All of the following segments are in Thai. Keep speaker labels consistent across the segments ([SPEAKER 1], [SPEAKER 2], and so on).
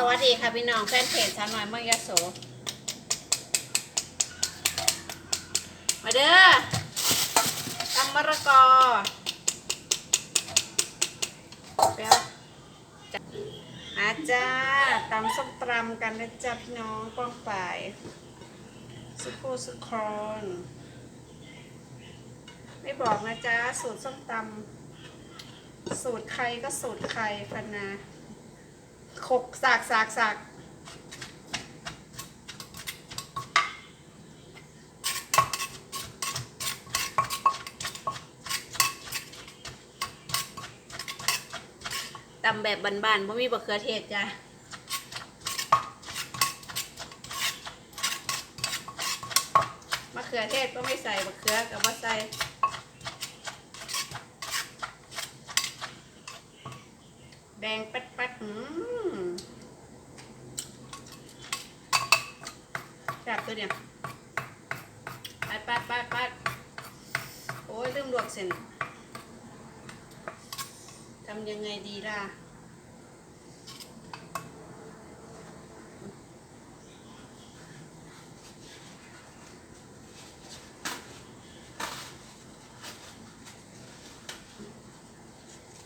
[SPEAKER 1] สวัสดีค่ะพี่น้องแฟนเพจสาวน้อยเมืองยะโส มาเด้อตำมะระกอเปรี้ยวจ้ะอาจ้าตำส้มตำกันนะจ๊ะพี่น้องกว้างไปสุกูสุครอนไม่บอกนะจ๊ะสูตรส้มตำสูตรใครก็สูตรใครพันนา ขกสากสากสากตำแบบบานๆบ่มีบะเขือเทศจ้ะมะเขือเทศก็ไม่ใส่บะเขือกับว่าใส่ แดงปัดปัดๆอืมจับ ตัวเดียปัดปัดปัดปัดโอ้ยลืมลวกเส้นทำยังไงดีล่ะ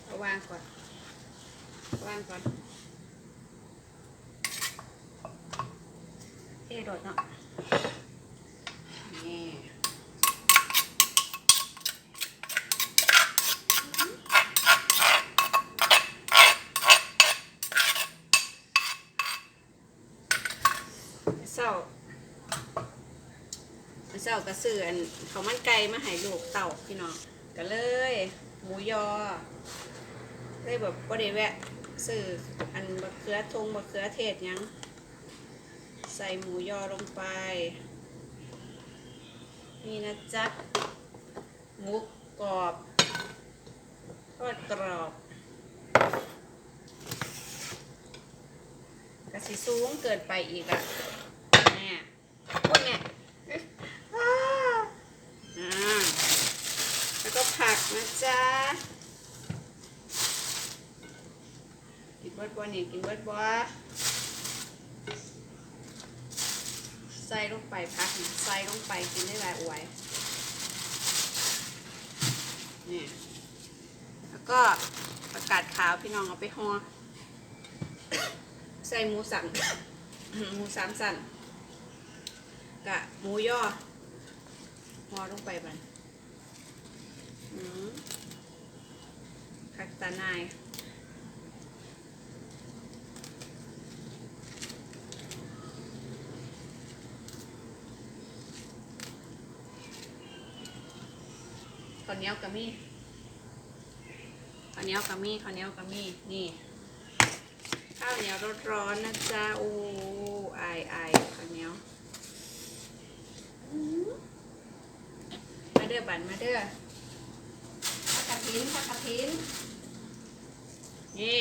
[SPEAKER 1] เอาวางก่อน วางก่อนเทโดดเนาะ นี่เศร้าเศร้ากระสืออันเขาวมันไก่มาให้ลูกเต่าพี่น้องก็เลย หมูยอได้แบบบ่ได้แวะซื้ออันมะเขือทงมะเขือเทศยัง ส่หมูยอลงไป นี่นะจ๊ะหมูกรอบทอดกรอบกระสีสูงเกินไปอีกอะแน่พวกเนี่ยแล้วก็ผักนะจ๊ะ กินเบิดบัวนี่กินเบิดบัว ส่ลงไปพักนี่ใส่ลงไปกินได้หลายอวยนี่แล้วก็ประกาศขาวพี่น้องเอาไปห่อใส่หมูสันหมูสามสันกะหมูย่อห่อลงไปบันอืมคักตานาย ข้าวเหนียวกะมี่ข้าวเหนียวกะมี่ข้าวเหนียวกะมี่นี่ ข้าวเหนียวร้อนๆนะจ๊ะโอ้อายอข้าวเหนียวมาเด้อบันมาเด้อผักกระถินผักกระถินนี่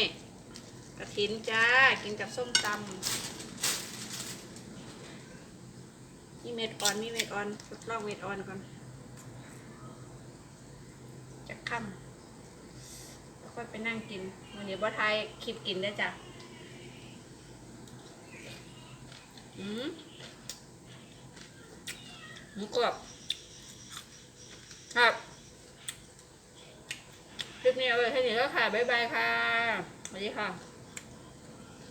[SPEAKER 1] กระถินจ้ากินกับส้มตำมีเม็ดอ่อนมีเม็ดอ่อนทดลองเม็ดอ่อนก่อน ค่ำแล้วค่อยไปนั่งกินวันนี้บ่ไทยคลิปกินได้จ้ะอืมหมูกรอบครับคลิปนี้เอาไว้แค่นี้แล้วค่ะ บ๊ายบายค่ะสวัสดีค่ะ